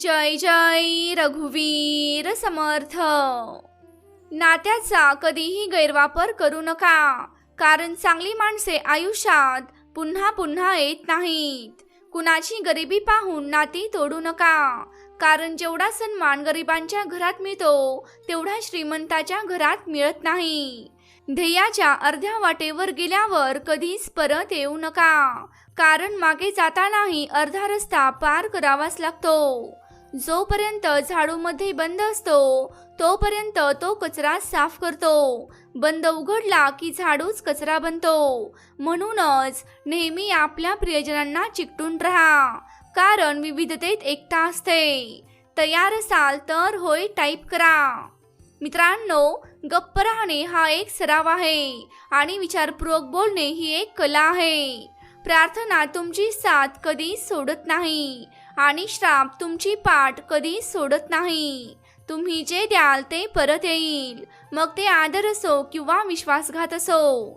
जय जय रघुवीर समर्थ. नात्याचा कधीही गैरवापर करू नका कारण चांगली माणसे आयुष्यात पुन्हा पुन्हा येत नाहीत. कुणाची गरिबी पाहून नाती तोडू नका कारण जेवढा सन्मान गरिबांच्या घरात मिळतो तेवढा श्रीमंताच्या घरात मिळत नाही. ध्येयाच्या अर्ध्या वाटेवर गेल्यावर कधीच परत येऊ नका कारण मागे जातानाही अर्धा रस्ता पार करावाच लागतो. जोपर्यंत झाडूमध्ये बंद असतो तोपर्यंत तो कचरा साफ करतो. बंद उघडला की झाडूच कचरा बनतो. म्हणूनच नेहमी आपल्या प्रियजनांना चिकटून राहा. कारण विविधतेत एकता असते. तयार असाल तर होय टाईप करा. मित्रांनो गप्प राहणे हा एक सराव आहे आणि विचारपूर्वक बोलणे ही एक कला आहे. प्रार्थना तुमची साथ कधी सोडत नाही. आणि श्राप तुमची पाठ कधी सोडत नाही. तुम्ही जे द्याल ते परत येईल. मग ते आदर असो किंवा विश्वासघात असो.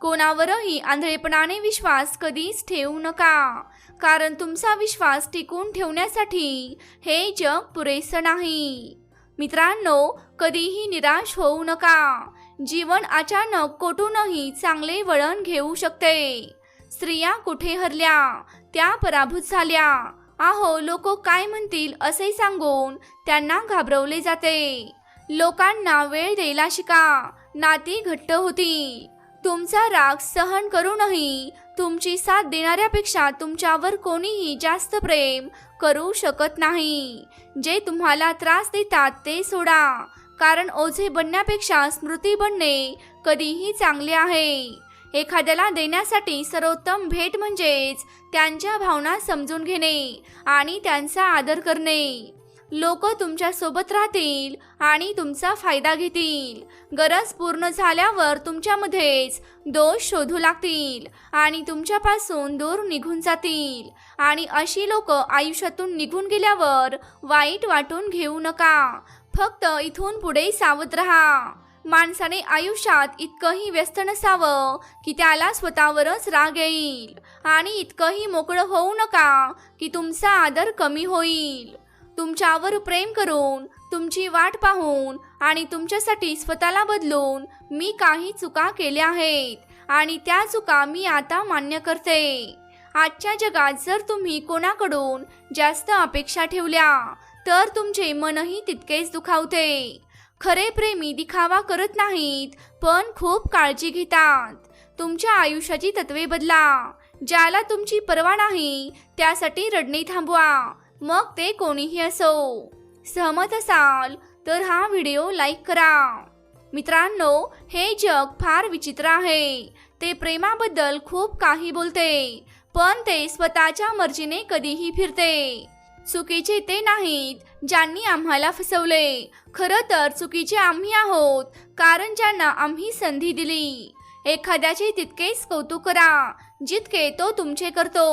कोणावरही आंधळेपणाने विश्वास कधीच ठेवू नका. कारण तुमचा विश्वास टिकून ठेवण्यासाठी हे जग पुरेसं नाही. मित्रांनो कधीही निराश होऊ नका. जीवन अचानक कोठूनही चांगले वळण घेऊ शकते. स्त्रिया कुठे हरल्या? त्या पराभूत झाल्या. आहो लोक काय म्हणतील असे सांगून त्यांना घाबरवले जाते. लोकांना वेळ द्यायला शिका. नाती घट्ट होती तुमचा राग सहन करूनही तुमची साथ देणाऱ्यापेक्षा तुमच्यावर कोणीही जास्त प्रेम करू शकत नाही. जे तुम्हाला त्रास देतात ते सोडा. कारण ओझे बनण्यापेक्षा स्मृती बनणे कधीही चांगले आहे. एखाद्याला देण्यासाठी सर्वोत्तम भेट म्हणजेच त्यांच्या भावना समजून घेणे आणि त्यांचा आदर करणे. लोक तुमच्यासोबत राहतील आणि तुमचा फायदा घेतील. गरज पूर्ण झाल्यावर तुमच्यामध्येच दोष शोधू लागतील आणि तुमच्यापासून दूर निघून जातील. आणि अशी लोक आयुष्यातून निघून गेल्यावर वाईट वाटून घेऊ नका. फक्त इथून पुढे सावध राहा. माणसाने आयुष्यात इतकंही व्यस्त नसावं की त्याला स्वतःवरच राग येईल. आणि इतकंही मोकळं होऊ नका की तुमचा आदर कमी होईल. तुमच्यावर प्रेम करून तुमची वाट पाहून आणि तुमच्यासाठी स्वतःला बदलून मी काही चुका केल्या आहेत आणि त्या चुका मी आता मान्य करते. आजच्या जगात जर तुम्ही कोणाकडून जास्त अपेक्षा ठेवल्या तर तुमचे मनही तितकेच दुखावते. खरे प्रेमी दिखावा करत नाहीत पण खूप काळजी घेतात. तुमच्या आयुष्याची तत्वे बदला. ज्याला तुमची पर्वा नाही त्यासाठी रडणे थांबवा. मग ते कोणीही असो. सहमत असाल तर हा व्हिडिओ लाईक करा. मित्रांनो हे जग फार विचित्र आहे. ते प्रेमाबद्दल खूप काही बोलते पण ते स्वतःच्या मर्जीने कधीही फिरते. चुकीचे ते नाहीत ज्यांनी आम्हाला फसवले. खरं तर चुकीचे आम्ही आहोत कारण ज्यांना आम्ही संधी दिली. एखाद्याचे तितकेच कौतुक करा जितके तो तुमचे करतो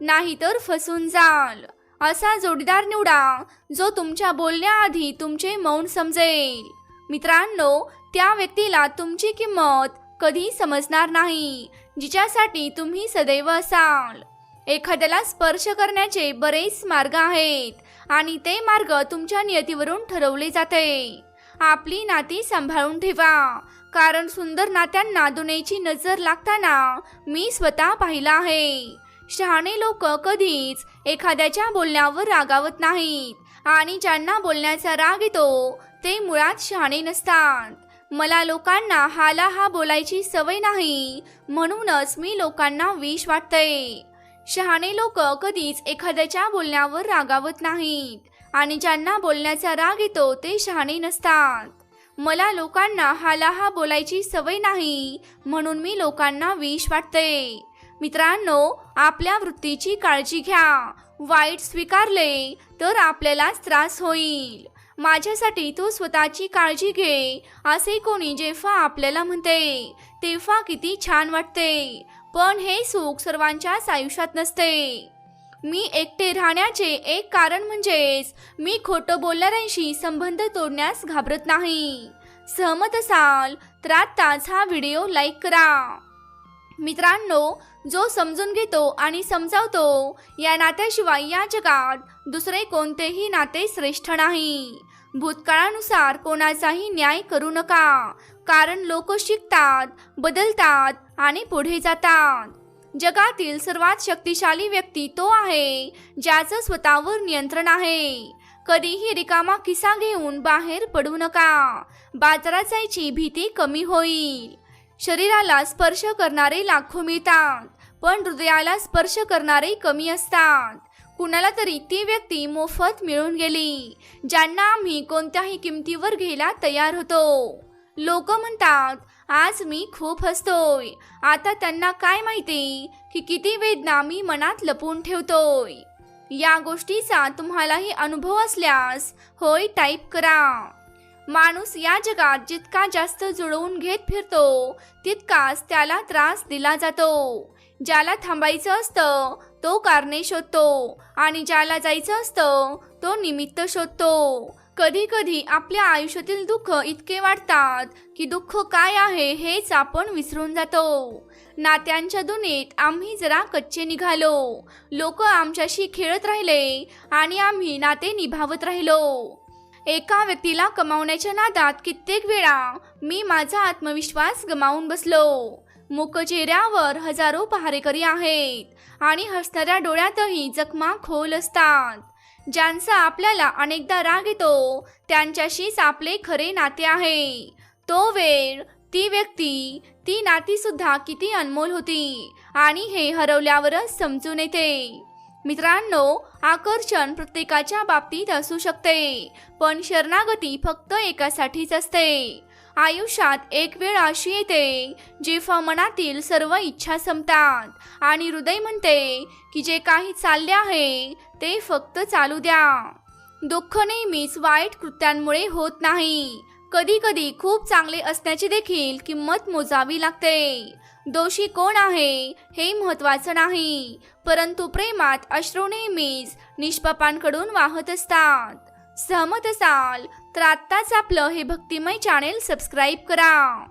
नाहीतर फसून जाल. असा जोडीदार निवडा जो तुमच्या बोलण्याआधी तुमचे मौन समजेल. मित्रांनो त्या व्यक्तीला तुमची किंमत कधी समजणार नाही जिच्यासाठी तुम्ही सदैव असाल. एखाद्याला स्पर्श करण्याचे बरेच मार्ग आहेत आणि ते मार्ग तुमच्या नियतीवरून ठरवले जाते. आपली नाती सांभाळून ठेवा. कारण सुंदर नात्यांना दुनेची नजर लागताना मी स्वतः पाहिला आहे. शहाणे लोक कधीच एखाद्याच्या बोलण्यावर रागावत नाहीत आणि ज्यांना बोलण्याचा राग येतो ते मुळात शहाणे नसतात. मला लोकांना हाला हा बोलायची सवय नाही म्हणूनच मी लोकांना विष वाटते. शहाणे लोक कधीच एखाद्याच्या बोलण्यावर रागावत नाहीत. आणि ज्यांना बोलण्याचा राग येतो ते शहाणे नसतात. मला लोकांना हाला हा बोलायची सवय नाही म्हणून मी लोकांना विष वाटते. मित्रांनो आपल्या वृत्तीची काळजी घ्या. वाईट स्वीकारले तर आपल्यालाच त्रास होईल. माझ्यासाठी तू स्वतःची काळजी घे असे कोणी जेव्हा आपल्याला म्हणते तेव्हा किती छान वाटते. पण हे सुख सर्वांच्याच आयुष्यात नसते. मी एकटे राहण्याचे एक कारण म्हणजेच मी खोटं बोलणाऱ्यांशी संबंध तोडण्यास घाबरत नाही. सहमत असाल तर आत्ताच हा व्हिडिओ लाईक करा. मित्रांनो जो समजून घेतो आणि समजावतो या नात्याशिवाय या जगात दुसरे कोणतेही नाते श्रेष्ठ नाही. भूतकाळानुसार कोणाचाही न्याय करू नका. कारण लोक शिकतात बदलतात आणि पुढे जातात. जगातील सर्वात शक्तिशाली व्यक्ती तो आहे ज्याचं स्वतःवर नियंत्रण आहे. कधीही रिकामा किस्सा घेऊन बाहेर पडू नका. बाजारात जायची भीती कमी होईल. शरीराला स्पर्श करणारे लाखो मिळतात पण हृदयाला स्पर्श करणारे कमी असतात. कुणाला तरी ती व्यक्ती मोफत मिळून गेली ज्यांना आम्ही कोणत्याही किमतीवर घ्यायला तयार होतो. लोक म्हणतात आज मी खूप हसतोय. आता त्यांना काय माहिती की किती वेदना मी मनात लपून ठेवतोय. या गोष्टीचा तुम्हालाही अनुभव असल्यास होय टाईप करा. माणूस या जगात जितका जास्त जुळवून घेत फिरतो तितकाच त्याला त्रास दिला जातो. ज्याला थांबायचं असतं तो कारणे शोधतो आणि ज्याला जायचं असतं तो निमित्त शोधतो. कधी कधी आपल्या आयुष्यातील दुःख इतके वाढतात की दुःख काय आहे हेच आपण विसरून जातो. नात्यांच्या दुनीत आम्ही जरा कच्चे निघालो. लोक आमच्याशी खेळत राहिले आणि आम्ही नाते निभावत राहिलो. एका व्यक्तीला कमावण्याच्या नादात कित्येक वेळा मी माझा आत्मविश्वास गमावून बसलो. मुकचेऱ्यावर हजारो पहारेकरी आहेत आणि हसणाऱ्या डोळ्यातही जखमा खोल असतात. ज्यांचा आपल्याला अनेकदा राग येतो त्यांच्याशीच आपले खरे नाते आहे. तो वेळ ती व्यक्ती ती नाती सुद्धा किती अनमोल होती आणि हे हरवल्यावरच समजून येते. मित्रांनो आकर्षण प्रत्येकाच्या बाबतीत असू शकते पण शरणागती फक्त एकासाठीच असते. आयुष्यात एक वेळ अशी येते जेव्हा मनातील सर्व इच्छा संपतात. आणि हृदय म्हणते की जे काही चालले आहे ते फक्त चालू द्या. दुःख नेहमीच वाईट कृत्यांमुळे होत नाही. कधी कधी खूप चांगले असण्याची देखील किंमत मोजावी लागते. दोषी कोण आहे हे महत्वाचं नाही. परंतु प्रेमात अश्रू नेहमीच निष्पापांकडून वाहत असतात. सहमत असाल तर आत्ताच आपलं हे भक्तिमय चॅनेल सबस्क्राईब करा.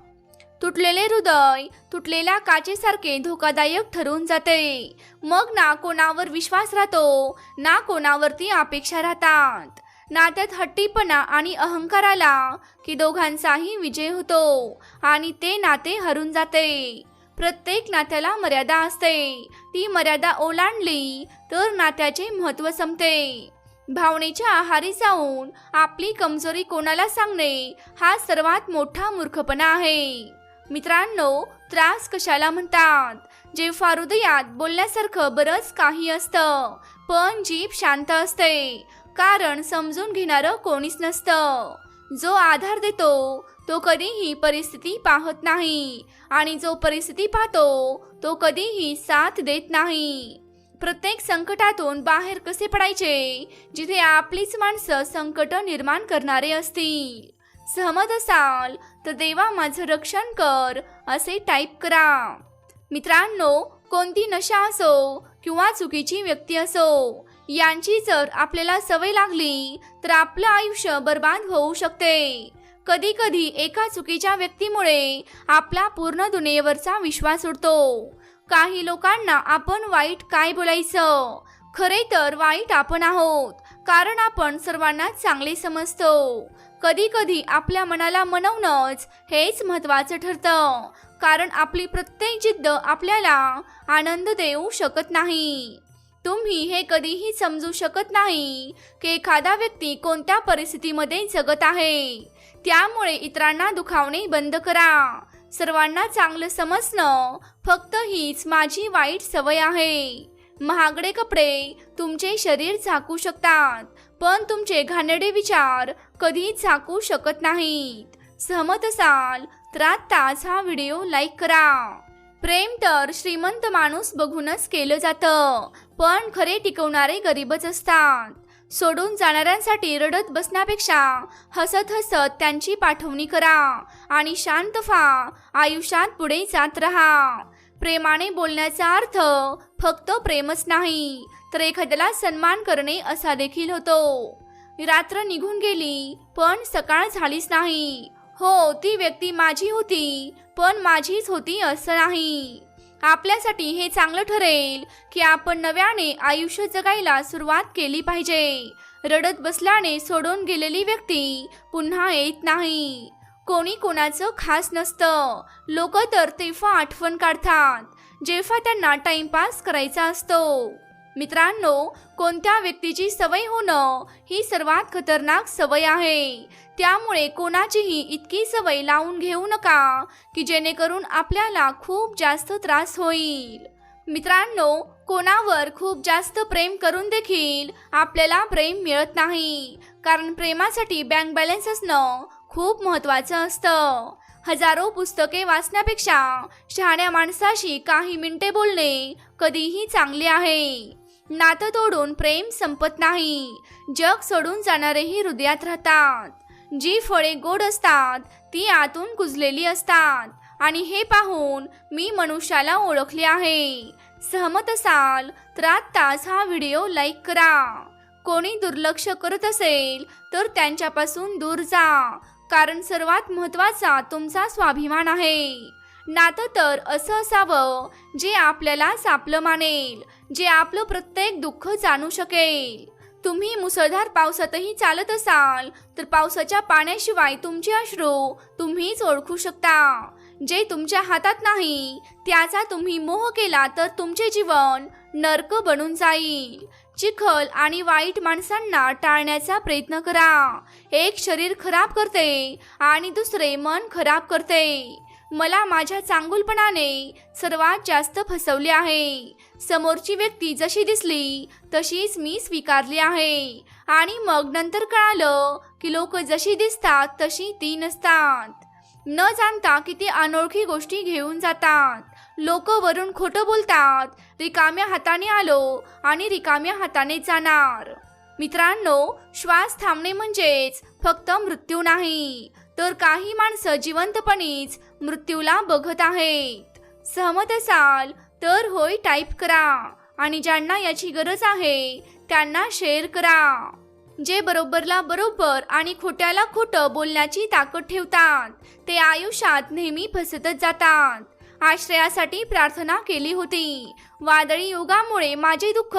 तुटलेले हृदय तुटलेल्या काचेसारखे धोकादायक ठरून जाते. मग ना कोणावर विश्वास राहतो ना कोणावरती अपेक्षा राहतात. नात्यात हट्टीपणा आणि अहंकार आला की दोघांचाही विजय होतो आणि ते नाते हरून जाते. प्रत्येक नात्याला मर्यादा असते. ती मर्यादा ओलांडली तर नात्याचे महत्त्व संपते. भावनेच्या आहारी जाऊन आपली कमजोरी कोणाला सांगणे हा सर्वात मोठा मूर्खपणा आहे. मित्रांनो त्रास कशाला म्हणतात? जेव्हा हृदयात बोलण्यासारखं बरंच काही असतं पण जीभ शांत असते कारण समजून घेणारं कोणीच नसतं. जो आधार देतो तो कधीही परिस्थिती पाहत नाही आणि जो परिस्थिती पाहतो तो कधीही साथ देत नाही. प्रत्येक संकटातून बाहेर कसे पडायचे? जिथे आपलीच माणसं संकट निर्माण करणारे असतील. सहमत असाल तर देवा माझं रक्षण कर असे टाईप करा. मित्रांनो कोणती नशा असो किंवा चुकीची व्यक्ती असो यांची जर आपल्याला सवय लागली तर आपलं आयुष्य बर्बाद होऊ शकते. कधी कधी एका चुकीच्या व्यक्तीमुळे आपला पूर्ण दुनियेवरचा विश्वास उडतो. काही लोकांना आपण वाईट काय बोलायचं? खरे तर वाईट आपण आहोत कारण आपण सर्वांना चांगले समजतो. कधी कधी आपल्या मनाला मनवणंच हेच महत्वाचं ठरतं कारण आपली प्रत्येक जिद्द आपल्याला आनंद देऊ शकत नाही. तुम्ही हे कधीही समजू शकत नाही की एखादा व्यक्ती कोणत्या परिस्थितीमध्ये जगत आहे. त्यामुळे इतरांना दुखावणे बंद करा. सर्वांना चांगलं समजणं फक्त हीच माझी वाईट सवय आहे. महागडे कपडे तुमचे शरीर झाकू शकतात पण तुमचे घाणेडे विचार कधी झाकू शकत नाहीत. सहमत असाल तर आत्ताच हा व्हिडिओ लाईक करा. प्रेम तर श्रीमंत माणूस बघूनच केलं जातं पण खरे टिकवणारे गरीबच असतात. सोडून जाणाऱ्यांसाठी रडत बसण्यापेक्षा हसत हसत त्यांची पाठवणी करा आणि शांत व्हा. आयुष्यात पुढे जात राहा. प्रेमाने बोलण्याचा अर्थ फक्त प्रेमच नाही तर एखाद्याला सन्मान करणे असा देखील होतो. रात्र निघून गेली पण सकाळ झालीच नाही. हो ती व्यक्ती माझी होती पण माझीच होती असं नाही. आपल्यासाठी हे चांगलं ठरेल की आपण नव्याने आयुष्य जगायला सुरुवात केली पाहिजे. रडत बसल्याने सोडून गेलेली व्यक्ती पुन्हा येत नाही. कोणी कोणाचं खास नसतं. लोक तर तेव्हा आठवण काढतात. जेव्हा त्यांना टाइमपास करायचा असतो. मित्रांनो कोणत्या व्यक्तीची सवय होणं ही सर्वात खतरनाक सवय आहे. त्यामुळे कोणाचीही इतकी सवय लावून घेऊ नका की जेणेकरून आपल्याला खूप जास्त त्रास होईल. मित्रांनो कोणावर खूप जास्त प्रेम करून देखील आपल्याला प्रेम मिळत नाही. कारण प्रेमासाठी बँक बॅलन्स असणं खूप महत्त्वाचं असतं. हजारो पुस्तके वाचण्यापेक्षा शहाण्या माणसाशी काही मिनिटे बोलणे कधीही चांगले आहे. नातं तोडून प्रेम संपत नाही. जग सोडून जाणारेही हृदयात राहतात. जी फळे गोड असतात ती आतून कुजलेली असतात. आणि हे पाहून मी मनुष्याला ओळखले आहे. सहमत असाल तर आत्ताच हा व्हिडिओ लाईक करा. कोणी दुर्लक्ष करत असेल तर त्यांच्यापासून दूर जा. कारण सर्वात महत्त्वाचा तुमचा स्वाभिमान आहे. नातं तर असं असावं जे आपल्याला सापलं मानेल जे आपलं प्रत्येक दुःख जाणू शकेल. तुम्ही मुसळधार पावसातही चालत असाल तर पावसाच्या पाण्याशिवाय तुमचे अश्रू तुम्हीच ओळखू शकता. जे तुमच्या हातात नाही त्याचा तुम्ही मोह केला तर तुमचे जीवन नरक बनून जाईल. चिखल आणि वाईट माणसांना टाळण्याचा प्रयत्न करा. एक शरीर खराब करते आणि दुसरे मन खराब करते. मला माझ्या चांगुलपणाने सर्वात जास्त फसवले आहे. समोरची व्यक्ती जशी दिसली तशीच मी स्वीकारली आहे. आणि मग नंतर कळालं की लोक जशी दिसतात तशी ती नसतात. न जाणता किती अनोळखी गोष्टी घेऊन जातात. लोक वरून खोटं बोलतात रिकाम्या हाताने आलो आणि रिकाम्या हाताने जाणार. मित्रांनो श्वास थांबणे म्हणजेच फक्त मृत्यू नाही. तर काही माणसं जिवंतपणीच मृत्यूला बघत आहेत. सहमत असाल तर होय टाईप करा आणि ज्यांना याची गरज आहे त्यांना शेअर करा. जे बरोबरला बरोबर आणि खोट्याला खोटं बोलण्याची ताकद ठेवतात ते आयुष्यात नेहमी फसतच जातात. आश्रयासाठी प्रार्थना केली होती. वादळी युगामुळे माझे दुःख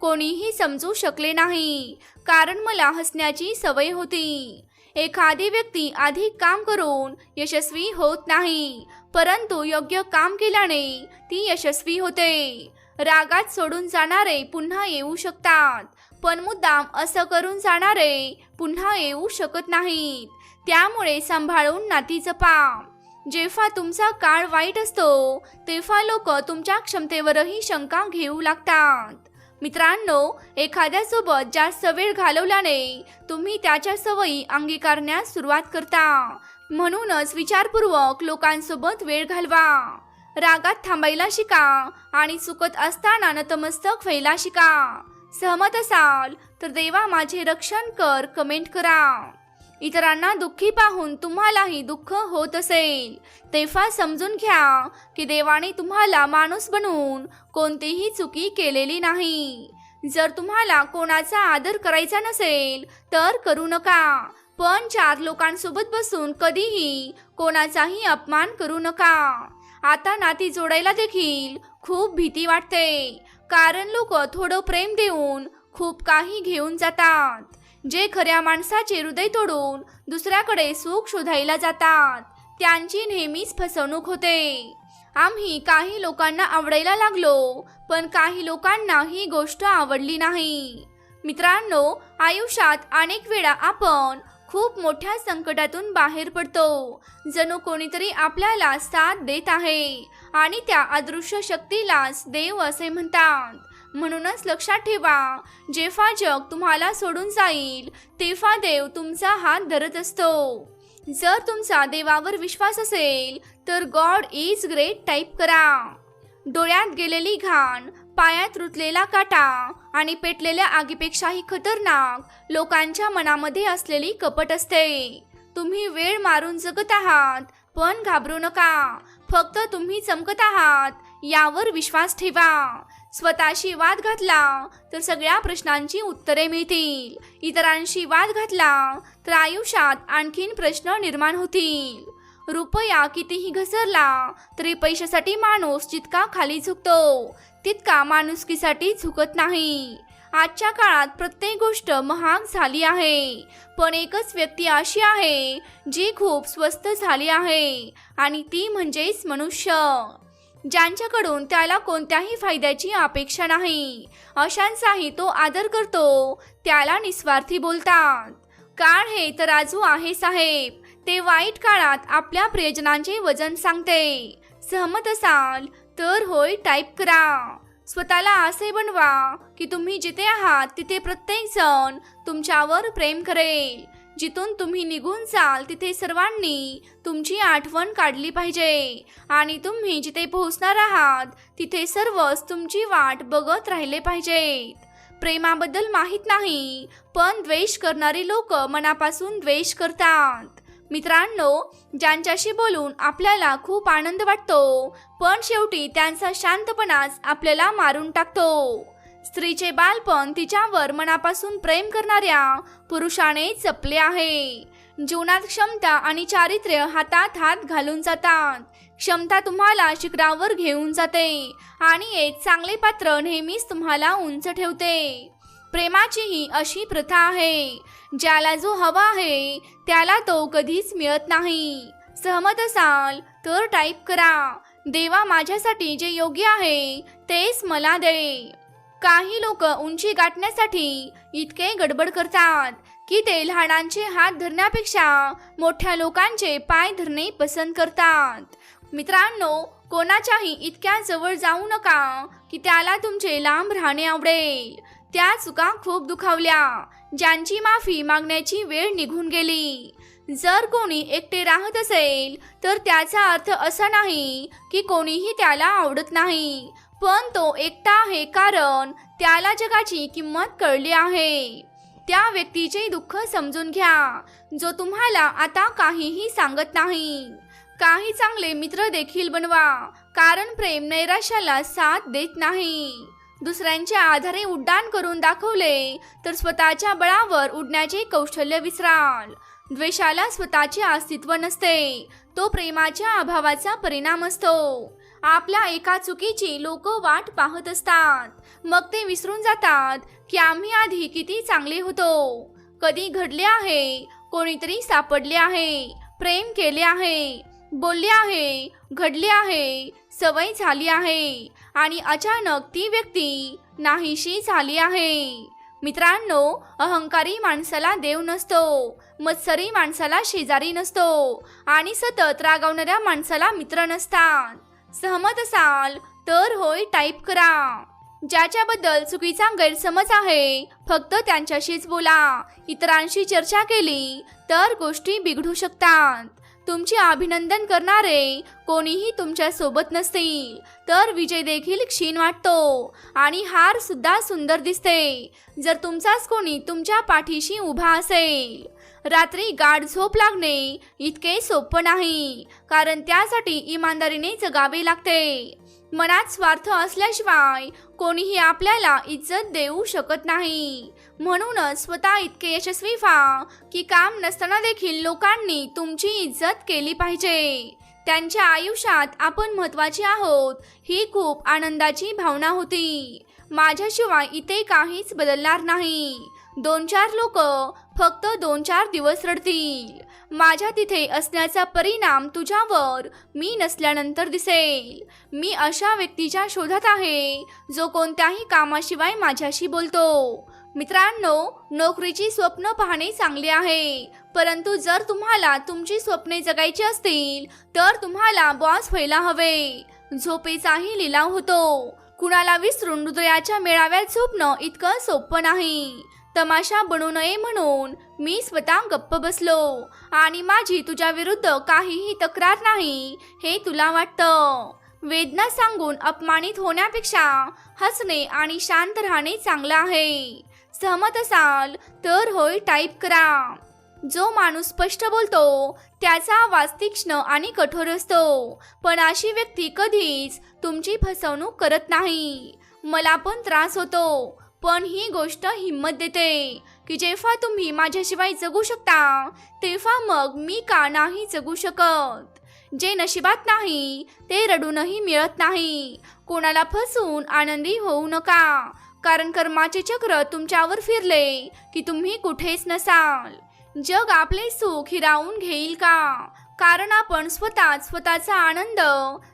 कोणीही समजू शकले नाही. कारण मला हसण्याची सवय होती. एखादी व्यक्ती अधिक काम करून यशस्वी होत नाही परंतु योग्य काम केल्याने ती यशस्वी होते. रागात सोडून जाणारे पुन्हा येऊ शकतात पण मुद्दाम असं करून जाणारे पुन्हा येऊ शकत नाहीत. त्यामुळे सांभाळून नाती जपा. जेव्हा तुमचा काळ वाईट असतो तेव्हा लोक तुमच्या क्षमतेवरही शंका घेऊ लागतात. मित्रांनो एखाद्यासोबत जास्त वेळ घालवल्याने तुम्ही त्याच्या सवयी अंगीकारण्यास सुरुवात करता. म्हणूनच विचारपूर्वक लोकांसोबत वेळ घालवा. रागात थांबायला शिका आणि चुकत असताना नतमस्तक व्हायला शिका. सहमत असाल तर देवा माझे रक्षण कर कमेंट करा. इतरांना दुःखी पाहून तुम्हालाही दुःख होत असेल. तेव्हा समजून घ्या की देवाने तुम्हाला माणूस बनवून कोणतीही चुकी केलेली नाही. जर तुम्हाला कोणाचा आदर करायचा नसेल तर करू नका. पण चार लोकांसोबत बसून कधीही कोणाचाही अपमान करू नका. आता नाती जोडायला देखील खूप भीती वाटते. कारण लोक थोडं प्रेम देऊन खूप काही घेऊन जातात. जे खऱ्या माणसाचे हृदय तोडून दुसऱ्याकडे सुख शोधायला जातात त्यांची नेहमीच फसवणूक होते. आम्ही काही लोकांना आवडायला लागलो पण काही लोकांना ही गोष्ट आवडली नाही. मित्रांनो आयुष्यात अनेक वेळा आपण खूप मोठ्या संकटातून बाहेर पडतो. जणू कोणीतरी आपल्याला साथ देत आहे आणि त्या अदृश्य शक्तीलाच देव असे म्हणतात. म्हणूनच लक्षात ठेवा जेव्हा जग तुम्हाला सोडून जाईल तेव्हा देव तुमचा हात धरत असतो. जर तुमचा देवावर विश्वास असेल तर गॉड इज ग्रेट टाईप करा. डोळ्यात गेलेली घाण पायात रुतलेला काटा आणि पेटलेल्या आगीपेक्षाही खतरनाक लोकांच्या मनामध्ये असलेली कपट असते. तुम्ही वेळ मारून जगत आहात पण घाबरू नका. फक्त तुम्ही चमकत आहात यावर विश्वास ठेवा. स्वतःशी वाद घातला तर सगळ्या प्रश्नांची उत्तरे मिळतील. इतरांशी वाद घातला तर आयुष्यात आणखीन प्रश्न निर्माण होतील. रुपया कितीही घसरला तरी पैशासाठी माणूस जितका खाली झुकतो तितका माणुसकीसाठी झुकत नाही. आजच्या काळात प्रत्येक गोष्ट महाग झाली आहे. पण एकच व्यक्ती अशी आहे जी खूप स्वस्त झाली आहे आणि ती म्हणजेच मनुष्य. ज्यांच्याकडून त्याला कोणत्याही फायद्याची अपेक्षा नाही. अशांचाही तो आदर करतो. त्याला निस्वार्थी बोलतात. काळ हे तराजू आहे साहेब. ते वाईट काळात आपल्या प्रियजनांचे वजन सांगते. सहमत असाल तर होय टाईप करा. स्वतःला असे बनवा की तुम्ही जिथे आहात तिथे प्रत्येक जण तुमच्यावर प्रेम करेल. जिथून तुम्ही निघून जाल तिथे सर्वांनी तुमची आठवण काढली पाहिजे. आणि तुम्ही जिथे पोहोचणार आहात तिथे सर्वच तुमची वाट बघत राहिले पाहिजेत. प्रेमाबद्दल माहीत नाही पण द्वेष करणारी लोक मनापासून द्वेष करतात. मित्रांनो ज्यांच्याशी बोलून आपल्याला खूप आनंद वाटतो पण शेवटी त्यांचा शांतपणाच आपल्याला मारून टाकतो. स्त्रीचे बालपण तिच्यावर मनापासून प्रेम करणाऱ्या पुरुषाने जपले आहे. जीवनात क्षमता आणि चारित्र्य हातात हात घालून जातात. क्षमता तुम्हाला शिखरावर घेऊन जाते आणि एक चांगले पात्र नेहमीच तुम्हाला उंच ठेवते. प्रेमाची ही अशी प्रथा आहे. ज्याला जो हवा आहे त्याला तो कधीच मिळत नाही. सहमत असाल तर टाईप करा. देवा माझ्यासाठी जे योग्य आहे तेच मला दे. काही लोक उंची गाठण्यासाठी इतके गडबड करतात की ते लहानांचे हात धरण्यापेक्षा मोठ्या लोकांचे पाय धरणे पसंत करतात. मित्रांनो कोणाच्याही इतक्या जवळ जाऊ नका की त्याला तुमचे लांब राहणे आवडेल. त्या चुका खूप दुखावल्या. ज्यांची माफी मागण्याची वेळ निघून गेली. जर कोणी एकटे राहत असेल तर त्याचा अर्थ असा नाही की कोणीही त्याला आवडत नाही. पण तो एकटा आहे कारण त्याला जगाची किंमत कळली आहे. त्या व्यक्तीचे दुःख समजून घ्या. जो तुम्हाला आता काहीही सांगत नाही. काही चांगले मित्र देखील बनवा. कारण प्रेम नैराश्याला साथ देत नाही. दुसऱ्यांच्या आधारे उड्डाण करून दाखवले तर स्वतःच्या बळावर उडण्याचे कौशल्य विसराल. द्वेषाला स्वतःचे अस्तित्व नसते. तो प्रेमाच्या अभावाचा परिणाम असतो. आपल्या एका चुकीची लोक वाट पाहत असतात. मग ते विसरून जातात की आम्ही आधी किती चांगले होतो. कधी घडले आहे कोणीतरी सापडले आहे प्रेम केले आहे बोलले आहे घडले आहे सवय झाली आहे आणि अचानक ती व्यक्ती नाहीशी झाली आहे. मित्रांनो अहंकारी माणसाला देव नसतो मत्सरी माणसाला शेजारी नसतो आणि सतत रागवणाऱ्या माणसाला मित्र नसतात. सहमत असाल तर होय टाईप करा. ज्याच्याबद्दल चुकीचा गैरसमज आहे फक्त त्यांच्याशीच बोला. इतरांशी चर्चा केली तर गोष्टी बिघडू शकतात. तुमचे अभिनंदन करणारे कोणीही तुमच्यासोबत नसतील तर विजय देखील क्षीण वाटतो. आणि हार सुद्धा सुंदर दिसते. जर तुमचाच कोणी तुमच्या पाठीशी उभा असेल रात्री गाढ झोप लागणे इतके सोपं नाही कारण त्यासाठी इमानदारीने जगावे लागते. मनात स्वार्थ असल्याशिवाय कोणीही आपल्याला इज्जत देऊ शकत नाही. म्हणूनच स्वतः इतके यशस्वी व्हा की काम नसताना देखील लोकांनी तुमची इज्जत केली पाहिजे. त्यांच्या आयुष्यात आपण महत्त्वाचे आहोत ही खूप आनंदाची भावना होती. माझ्याशिवाय इथे काहीच बदलणार नाही. दोन चार लोक फक्त दोन चार दिवस रडतील. माझ्या तिथे असण्याचा परिणाम तुझ्यावर मी नसल्यानंतर दिसेल. मी अशा व्यक्तीच्या शोधात आहे जो कोणत्याही कामाशिवाय माझ्याशी बोलतो. मित्रांनो नोकरीची स्वप्न पाहणे चांगले आहे परंतु जर तुम्हाला तुमची स्वप्ने जगायची असतील तर तुम्हाला बॉस व्हायला हवे. झोपेचाही लिलाव होतो. कुणाला विसरून हृदयाच्या मेळाव्यात झोपणं इतकं सोपं नाही. तमाशा बनू नये म्हणून मी स्वतः गप्प बसलो. आणि माझी तुझ्या विरुद्ध काहीही तक्रार नाही हे तुला वाटतं? वेदना सांगून अपमानित होण्यापेक्षा हसणे आणि शांत राहणे चांगलं आहे. सहमत असाल तर होय टाईप करा. जो माणूस स्पष्ट बोलतो त्याचा आवाज तीक्ष्ण आणि कठोर असतो. पण अशी व्यक्ती कधीच तुमची फसवणूक करत नाही. मला पण त्रास होतो. पण ही गोष्ट हिंमत देते की जेव्हा तुम्ही माझ्याशिवाय जगू शकता तेव्हा मग मी का नाही जगू शकत? जे नशिबात नाही ते रडूनही मिळत नाही. कोणाला फसून आनंदी होऊ नका कारण कर्माचे चक्र तुमच्यावर फिरले की तुम्ही कुठेच नसाल. जग आपले सुख हिरावून घेईल का? कारण आपण स्वतःच स्वतःचा आनंद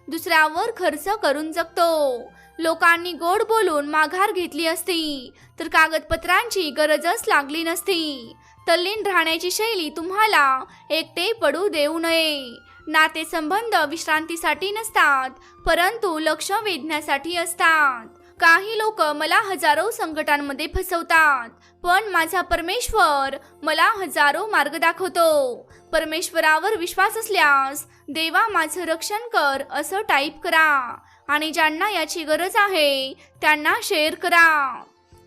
दुसऱ्यावर खर्च करून जगतो. लोकांनी गोड बोलून माघार घेतली असती. तर कागदपत्रांची गरजच लागली नसती. तल्लीन राहण्याची शैली तुम्हाला एकटे पडू देऊ नये. नातेसंबंध विश्रांतीसाठी नसतात परंतु लक्ष वेधण्यासाठी असतात. काही लोक मला हजारो संकटांमध्ये फसवतात पण माझा परमेश्वर मला हजारो मार्ग दाखवतो. परमेश्वरावर विश्वास असल्यास देवा माझं रक्षण कर असं टाईप करा. आणि ज्यांना याची गरज आहे त्यांना शेअर करा.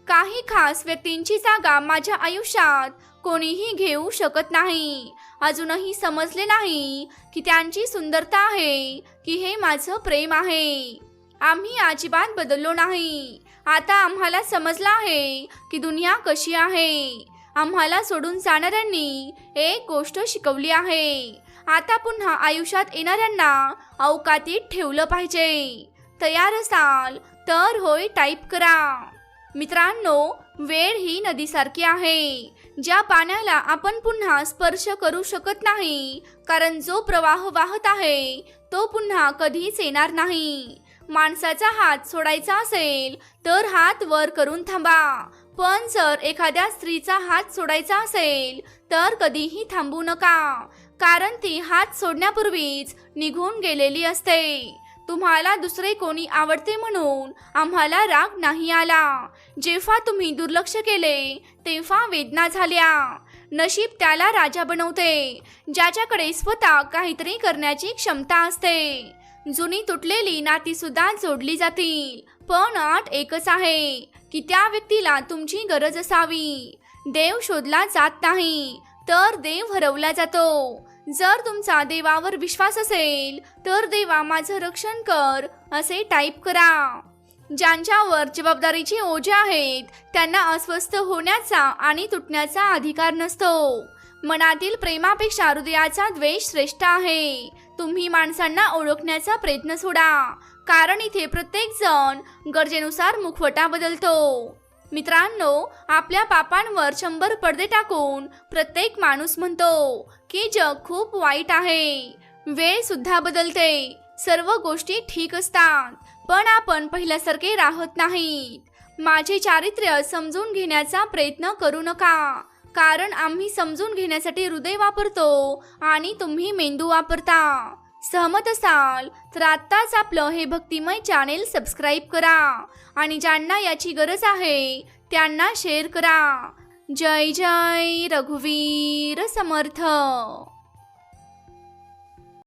काही खास व्यक्तींची जागा माझ्या आयुष्यात कोणीही घेऊ शकत नाही. अजूनही समजले नाही की त्यांची सुंदरता आहे की हे माझं प्रेम आहे. आम्ही अजिबात बदललो नाही. आता आम्हाला समजलं आहे की दुनिया कशी आहे. आम्हाला सोडून जाणाऱ्यांनी एक गोष्ट शिकवली आहे. आता पुन्हा आयुष्यात येणाऱ्यांना अवकातीत ठेवलं पाहिजे. तयार असाल तर होय टाईप करा. मित्रांनो वेळ ही नदीसारखी आहे. ज्या पाण्याला आपण पुन्हा स्पर्श करू शकत नाही कारण जो प्रवाह वाहत आहे तो पुन्हा कधीच येणार नाही. माणसाचा हात सोडायचा असेल तर हात वर करून थांबा. पण जर एखाद्या स्त्रीचा हात सोडायचा असेल तर कधीही थांबू नका. कारण ती हात सोडण्यापूर्वीच निघून गेलेली असते. तुम्हाला दुसरे कोणी आवडते म्हणून आम्हाला राग नाही आला. जेव्हा तुम्ही दुर्लक्ष केले तेव्हा वेदना झाल्या. नशीब त्याला राजा बनवते ज्याच्याकडे स्वतः काहीतरी करण्याची क्षमता असते. जुनी तुटलेली नाती सुद्धा जोडली जातील. पण आठ एकच आहे की त्या व्यक्तीला तुमची गरज असावी. देव शोधला जात नाही. तर देव हरवला जातो. जर तुमचा देवावर विश्वास असेल तर देवा माझं रक्षण कर असे टाईप करा. ज्यांच्यावर जबाबदारीचे ओझे आहेत त्यांना अस्वस्थ होण्याचा आणि तुटण्याचा अधिकार नसतो. मनातील प्रेमापेक्षा हृदयाचा द्वेष श्रेष्ठ आहे. तुम्ही माणसांना ओळखण्याचा प्रयत्न सोडा. कारण इथे प्रत्येक जण गरजेनुसार मुखवटा बदलतो. मित्रांनो आपल्या पापांवर शंभर पडदे टाकून प्रत्येक माणूस म्हणतो की जग खूप वाईट आहे. वेळ सुद्धा बदलते. सर्व गोष्टी ठीक असतात पण आपण पहिल्यासारखे राहत नाहीत. माझे चारित्र्य समजून घेण्याचा प्रयत्न करू नका कारण आम्ही समजून घेण्यासाठी हृदय वापरतो आणि तुम्ही मेंदू वापरता. सहमत असाल तर आत्ताच आपलं हे भक्तिमय चॅनेल सबस्क्राईब करा. आणि ज्यांना याची गरज आहे त्यांना शेअर करा. जय जय रघुवीर समर्थ.